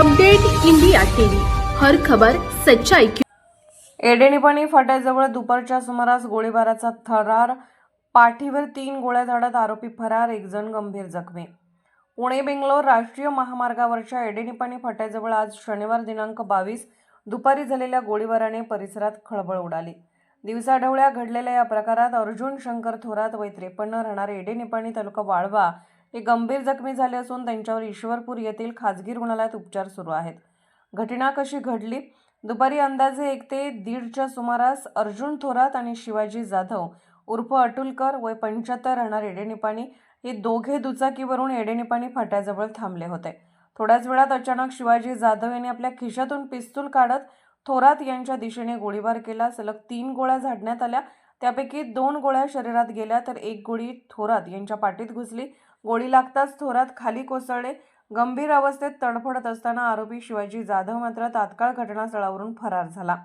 Update India TV. हर खबर सच्चाई की एडेनिपणी फाट्याजवळ दुपारच्या सुमारास गोळीबाराचा थरार पाठीवर तीन गोळ्या झाडत आरोपी फरार एक जण गंभीर जखमी. पुणे बेंगलोर राष्ट्रीय महामार्गावरच्या एडेनिपाणी फाट्याजवळ आज शनिवार दिनांक बावीस दुपारी झालेल्या गोळीबाराने परिसरात खळबळ उडाली. दिवसाढवळ्या घडलेल्या या प्रकारात अर्जुन शंकर थोरात वय त्रेपन्न राहणारे एडेनिपाणी तालुका वाळवा हे गंभीर जखमी झाले असून त्यांच्यावर ईश्वरपूर येथील खाजगी रुग्णालयात उपचार सुरू आहेत. घटना कशी घडली? दुपारी अंदाजे एक ते दीडच्या सुमारास अर्जुन थोरात आणि शिवाजी जाधव उर्फ अटुलकर वय पंच्याहत्तर राहणार एडेनिपाणी हे दोघे दुचाकीवरून एडेनिपाणी फाट्याजवळ थांबले होते. थोड्याच वेळात अचानक शिवाजी जाधव यांनी आपल्या खिशातून पिस्तूल काढत थोरात यांच्या दिशेने गोळीबार केला. सलग तीन गोळ्या झाडण्यात आल्या. त्यापैकी दोन गोळ्या शरीरात गेल्या तर एक गोळी थोरात यांच्या पाठीत घुसली. गोळी लागताच थोरात खाली कोसळले. गंभीर अवस्थेत तडफडत असताना आरोपी शिवाजी जाधव मात्र तात्काळ घटनास्थळावरून फरार झाला.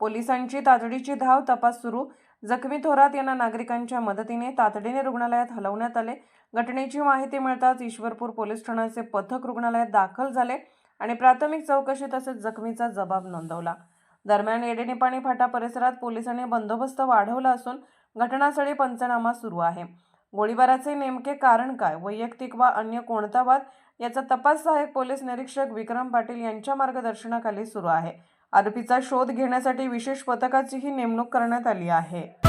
पोलिसांची तातडीची धाव तपास सुरू. जखमी थोरात यांना नागरिकांच्या मदतीने तातडीने रुग्णालयात हलवण्यात आले. घटनेची माहिती मिळताच ईश्वरपूर पोलीस ठाण्याचे पथक रुग्णालयात दाखल झाले आणि प्राथमिक चौकशी तसेच जखमीचा जबाब नोंदवला. दरम्यान एडेनिपाणी फाटा परिसरात पोलिसांनी बंदोबस्त वाढवला असून घटनास्थळी पंचनामा सुरू आहे. गोळीबाराचे नेमके कारण काय? वैयक्तिक वा अन्य कोणता वाद? याचा तपास सहाय्यक पोलीस निरीक्षक विक्रम पाटील यांच्या मार्गदर्शनाखाली सुरू आहे. आरोपीचा शोध घेण्यासाठी विशेष पथकाचीही नेमणूक करण्यात आली आहे.